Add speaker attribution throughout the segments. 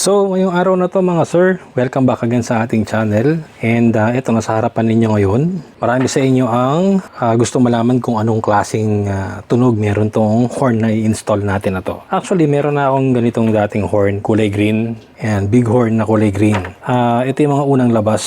Speaker 1: So, ngayong araw na to mga sir, welcome back again sa ating channel. And uh, ito, nasa harapan ninyo ngayon. Marami sa inyo ang uh, gusto malaman kung anong klaseng uh, tunog meron tong horn na i-install natin na to. Actually, meron na akong ganitong dating horn, kulay green. And big horn na kulay green. Uh, ito yung mga unang labas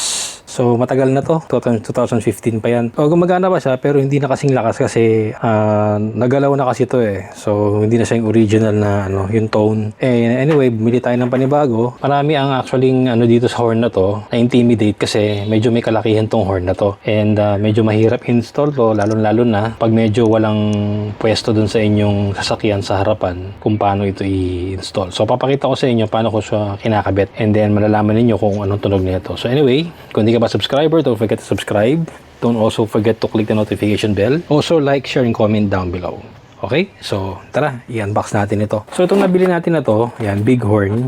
Speaker 1: So matagal na to, 2015 pa yan. O gumagana pa siya pero hindi na kasing lakas kasi uh, nagalaw na kasi to eh. So hindi na siya yung original na ano, yung tone. Eh anyway, bumili tayo ng panibago. Marami ang actually ano dito sa horn na to na intimidate kasi medyo may kalakihan tong horn na to. And uh, medyo mahirap install to lalo-lalo na pag medyo walang pwesto dun sa inyong sasakyan sa harapan kung paano ito i-install. So papakita ko sa inyo paano ko siya kinakabit and then malalaman ninyo kung anong tunog nito. So anyway, kung hindi ka pa subscriber, don't forget to subscribe. Don't also forget to click the notification bell. Also like, share, and comment down below. Okay? So, tara, i-unbox natin ito. So, itong nabili natin na to, yan, big horn.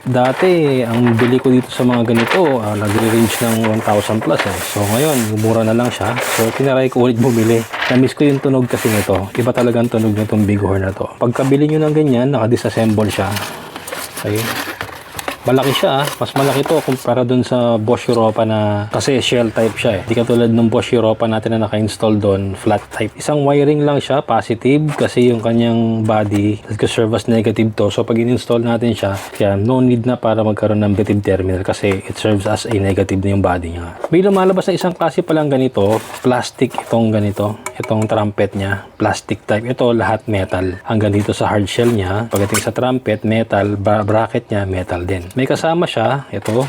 Speaker 1: Dati, ang bili ko dito sa mga ganito, uh, nagre-range ng 1,000 plus eh. So, ngayon, mura na lang siya. So, tinaray ko ulit bumili. Na-miss ko yung tunog kasi nito. Iba talaga ang tunog nitong big horn na to. Pagkabili nyo ng ganyan, naka-disassemble siya. Okay? Malaki siya, ah. mas malaki to kumpara dun sa Bosch Europa na kasi shell type siya eh. Di katulad ng Bosch Europa natin na naka-install doon, flat type. Isang wiring lang siya, positive kasi yung kanyang body nagka-serve as negative to. So pag in-install natin siya, kaya no need na para magkaroon ng negative terminal kasi it serves as a negative na yung body niya. May lumalabas na isang klase pa lang ganito, plastic itong ganito, itong trumpet niya, plastic type. Ito lahat metal. Hanggang dito sa hard shell niya, pagdating sa trumpet, metal, bra- bracket niya, metal din. May kasama siya, ito,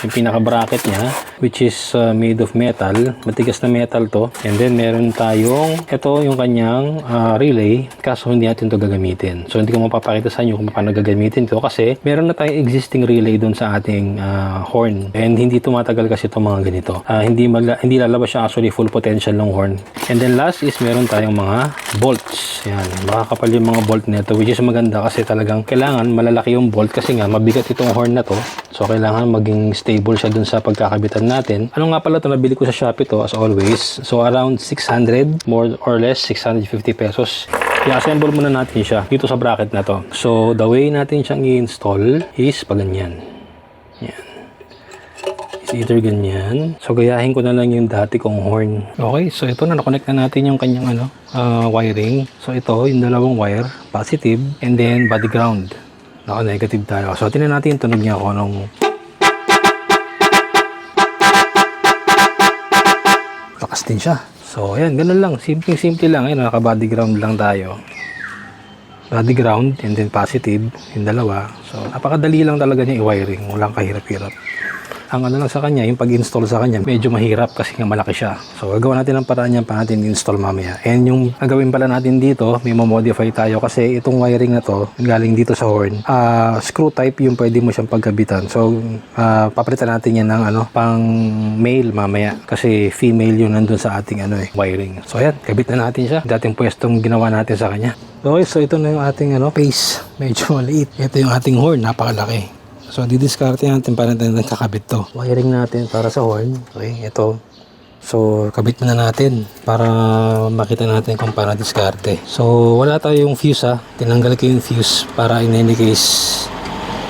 Speaker 1: yung pinaka-bracket niya, which is uh, made of metal. Matigas na metal to. And then, meron tayong, ito yung kanyang uh, relay, kaso hindi natin to gagamitin. So, hindi ko mapapakita sa inyo kung paano gagamitin to kasi meron na tayong existing relay doon sa ating uh, horn. And hindi tumatagal kasi itong mga ganito. Uh, hindi, hindi lalabas siya actually full potential ng horn. And then, last is meron tayong mga bolts. Yan, makakapal yung mga bolt nito which is maganda kasi talagang kailangan malalaki yung bolt kasi nga mabigat itong horn na to. So, kailangan maging stable siya dun sa pagkakabitan natin. Ano nga pala ito, nabili ko sa Shopee to as always. So around 600, more or less 650 pesos. I-assemble muna natin siya dito sa bracket na to. So the way natin siyang i-install is pa ganyan. Yan. Is either ganyan. So gayahin ko na lang yung dati kong horn. Okay, so ito na nakonect na natin yung kanyang ano, uh, wiring. So ito, yung dalawang wire, positive, and then body ground. Naka-negative tayo. So tingnan natin yung tunog niya kung anong din siya. So, ayan, ganun lang. Simple-simple lang. Ayan, naka-body ground lang tayo. Body ground and then positive, yung dalawa. So, napakadali lang talaga niya i-wiring. Walang kahirap-hirap. Ang ano lang sa kanya, yung pag-install sa kanya, medyo mahirap kasi nga malaki siya. So, gagawa natin ang paraan niya pa natin install mamaya. And yung gagawin pala natin dito, may modify tayo kasi itong wiring na to, galing dito sa horn, uh, screw type yung pwede mo siyang pagkabitan. So, uh, papalitan natin yan ng ano, pang male mamaya kasi female yung nandun sa ating ano eh, wiring. So, ayan, kabit na natin siya. Dating pwestong ginawa natin sa kanya. Okay, so ito na yung ating ano, face. Medyo maliit. Ito yung ating horn, napakalaki. So, didiskarte natin para natin kakabit to. Wiring natin para sa horn. Okay, ito. So, kabit na natin para makita natin kung paano diskarte. So, wala tayong fuse ha. Tinanggal ko yung fuse para in any case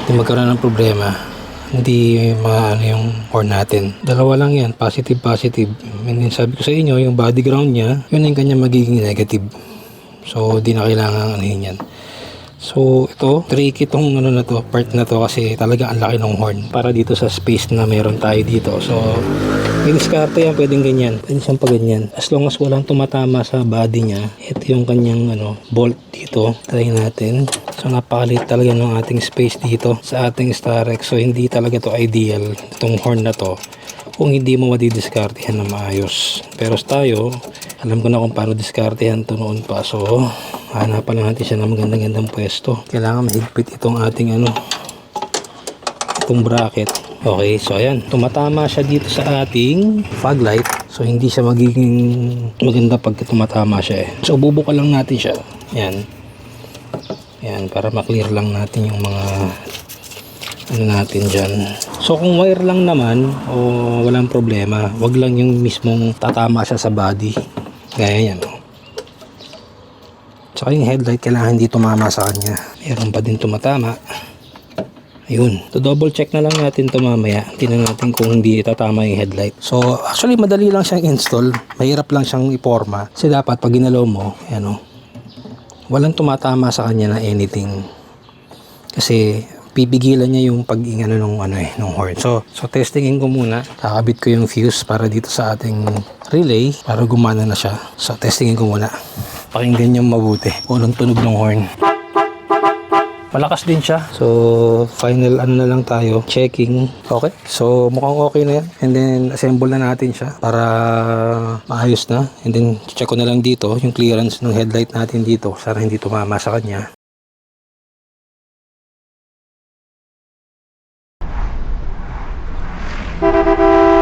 Speaker 1: hindi magkaroon ng problema. Hindi maano yung horn natin. Dalawa lang yan. Positive, positive. And then sabi ko sa inyo, yung body ground niya, yun ang kanya magiging negative. So, di na kailangan anuhin yan. So, ito, tricky tong ano na to, part na to kasi talaga ang laki ng horn para dito sa space na meron tayo dito. So, may diskarte yan, pwedeng ganyan. Pwede siyang pa ganyan. As long as walang tumatama sa body niya, ito yung kanyang ano, bolt dito. Try natin. So, napakaliit talaga ng ating space dito sa ating Starex. So, hindi talaga to ideal, itong horn na to kung hindi mo madidiskartehan na maayos. Pero tayo, alam ko na kung paano diskartehan to noon pa. So, hanapan lang natin siya ng magandang-gandang pwesto. Kailangan mahigpit itong ating ano, itong bracket. Okay, so ayan. Tumatama siya dito sa ating fog light. So, hindi siya magiging maganda pag tumatama siya eh. So, bubuka lang natin siya. Ayan. Ayan, para maklear lang natin yung mga ano natin dyan. So kung wire lang naman o walang problema, wag lang yung mismong tatama siya sa body. Gaya yan. Oh. Tsaka yung headlight kailangan hindi tumama sa kanya. Meron pa din tumatama. Ayun. To double check na lang natin to mamaya. Tingnan natin kung hindi tatama yung headlight. So, actually madali lang siyang install. Mahirap lang siyang iporma. Kasi dapat pag ginalaw mo, ayan o, walang tumatama sa kanya na anything. Kasi pipigilan niya yung pag-ingano nung ano eh, nung horn. So, so testingin ko muna. Kakabit ko yung fuse para dito sa ating relay para gumana na siya. So, testingin ko muna. Pakinggan niyo mabuti. Kung anong tunog ng horn. Malakas din siya. So, final ano na lang tayo. Checking. Okay. So, mukhang okay na yan. And then, assemble na natin siya para maayos na. And then, check ko na lang dito yung clearance ng headlight natin dito. Sana hindi tumama sa kanya. Música